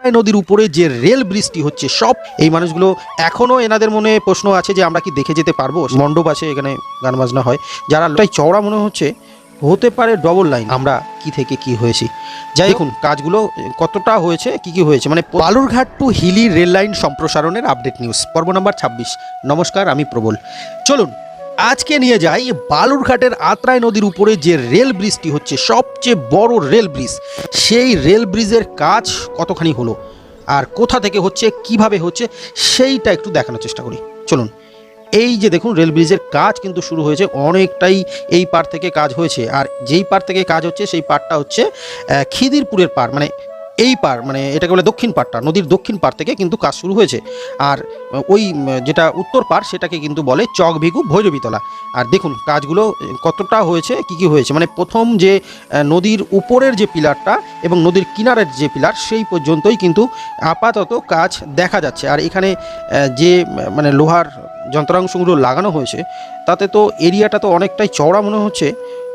নদীর উপরে যে রেল ব্রিজটি হচ্ছে সব, এই মানুষগুলো এখনও এনাদের মনে প্রশ্ন আছে যে আমরা কি দেখে যেতে পারব? মণ্ডপ আছে, এখানে গান বাজনা হয়। যারা তাই চওড়া মনে হচ্ছে, হতে পারে ডবল লাইন আমরা কি থেকে কি হয়েছি। যাই দেখুন কাজগুলো কতটা হয়েছে, কি কি হয়েছে? মানে Balurghat to Hili rail line সম্প্রসারণের আপডেট নিউজ পর্ব নাম্বার ছাব্বিশ। নমস্কার, আমি প্রবল। চলুন আজকে নিয়ে যাই বালুরঘাটের আত্রাই নদীর উপরে যে রেল ব্রিজটি হচ্ছে, সবচেয়ে বড় রেল ব্রিজ। সেই রেল ব্রিজের কাজ কতখানি হলো আর কোথা থেকে হচ্ছে, কীভাবে হচ্ছে, সেইটা একটু দেখানোর চেষ্টা করি। চলুন, এই যে দেখুন, রেল ব্রিজের কাজ কিন্তু শুরু হয়েছে, অনেকটাই এই পার থেকে কাজ হয়েছে। আর যেই পার থেকে কাজ হচ্ছে, সেই পারটা হচ্ছে খিদিরপুরের পার মানে এই পার মানে এটাকে বলে দক্ষিণ পারটা নদীর দক্ষিণ পার থেকে কিন্তু কাজ শুরু হয়েছে। আর ওই, যেটা উত্তর পার সেটাকে কিন্তু বলে চক ভিগু ভৈরবীতলা। আর দেখুন, কাজগুলো কতটা হয়েছে, কি কি হয়েছে? মানে প্রথম যে নদীর উপরের যে পিলারটা এবং নদীর কিনারের যে পিলার, সেই পর্যন্তই কিন্তু আপাতত কাজ দেখা যাচ্ছে। আর এখানে যে মানে লোহার যন্ত্রাংশগুলো লাগানো হয়েছে, তাতে তো এরিয়াটা তো অনেকটাই চওড়া মনে হচ্ছে।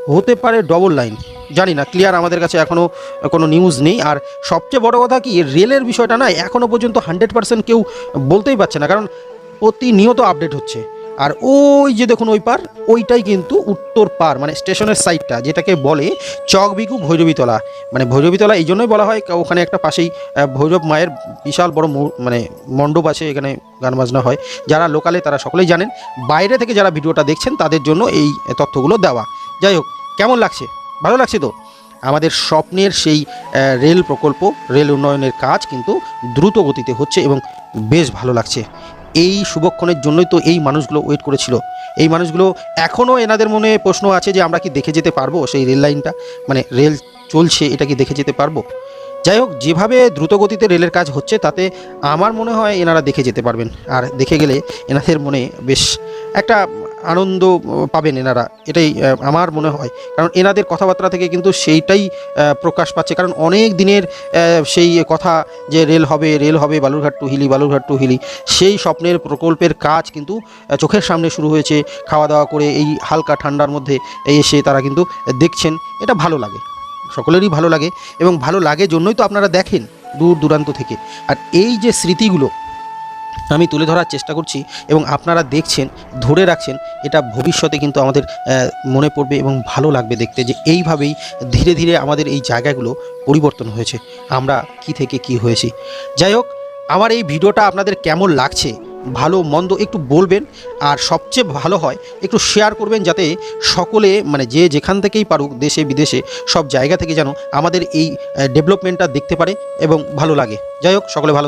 হতে পারে ডবল লাইন জানি না ক্লিয়ার আমাদের কাছে এখনও কোনো নিউজ নেই। আর সবচেয়ে বড় কথা কি, রেলের বিষয়টা না এখনও পর্যন্ত হান্ড্রেড পার্সেন্ট কেউ বলতেই পারছে না। কারণ প্রতিনিয়ত আপডেট হচ্ছে। আর ওই যে দেখুন ওই পার, ওইটাই কিন্তু উত্তর পার মানে স্টেশনের সাইডটা যেটাকে বলে চকবিকু ভৈরবীতলা। মানে ভৈরবীতলা এই জন্যই বলা হয় ওখানে একটা পাশেই ভৈরব মায়ের বিশাল বড় মানে মণ্ডপ আছে, এখানে গান বাজনা হয়। যারা লোকালে তারা সকলেই জানেন। বাইরে থেকে যারা ভিডিওটা দেখছেন, তাদের জন্য এই তথ্যগুলো দেওয়া। যাই হোক, কেমন লাগছে? ভালো লাগছে তো? আমাদের স্বপ্নের সেই রেল প্রকল্প, রেল উন্নয়নের কাজ কিন্তু দ্রুত গতিতে হচ্ছে এবং বেশ ভালো লাগছে। এই শুভক্ষণের জন্যই তো এই মানুষগুলো ওয়েট করেছিল। এই মানুষগুলো এখনও এনাদের মনে প্রশ্ন আছে যে আমরা কি দেখে যেতে পারব সেই রেল লাইনটা? মানে রেল চলছে, এটা কি দেখে যেতে পারব? যাই হোক, যেভাবে দ্রুতগতিতে রেলের কাজ হচ্ছে, তাতে আমার মনে হয় এনারা দেখে যেতে পারবেন। আর দেখে গেলে এনাদের মনে বেশ একটা আনন্দ পাবেন এনারা। এটাই আমার মনে হয়। কারণ এনাদের কথাবার্তা থেকে কিন্তু সেইটাই প্রকাশ পাচ্ছে। কারণ অনেক দিনের সেই কথা যে রেল হবে রেল হবে বালুরঘাট টু হিলি, বালুরঘাট টু হিলি, সেই স্বপ্নের প্রকল্পের কাজ কিন্তু চোখের সামনে শুরু হয়েছে খাওয়া দাওয়া করে এই হালকা ঠান্ডার মধ্যে এসে তারা কিন্তু দেখছেন। এটা ভালো লাগে। সকলেরই ভালো লাগে এবং ভালো লাগে জন্যই তো আপনারা দেখেন দূর দূরান্ত থেকে। আর এই যে স্মৃতিগুলো আমি তুলে ধরার চেষ্টা করছি এবং আপনারা দেখছেন, ধরে রাখছেন, এটা ভবিষ্যতে কিন্তু আমাদের মনে পড়বে এবং ভালো লাগবে দেখতে যে এইভাবেই ধীরে ধীরে আমাদের এই জায়গাগুলো পরিবর্তন হয়েছে। আমরা কি থেকে কি হয়েছি। যাই হোক, আমার এই ভিডিওটা আপনাদের কেমন লাগছে, ভালো, মন্দ একটু বলবেন, আর সবচেয়ে ভালো হয় একটু শেয়ার করবেন যাতে সকলে মানে যে যেখান থেকেই পারুক, দেশে, বিদেশে, সব জায়গা থেকে যেন আমাদের এই ডেভেলপমেন্টটা দেখতে পারে এবং ভালো লাগে। যাই হোক, সকলে ভালো থাকুন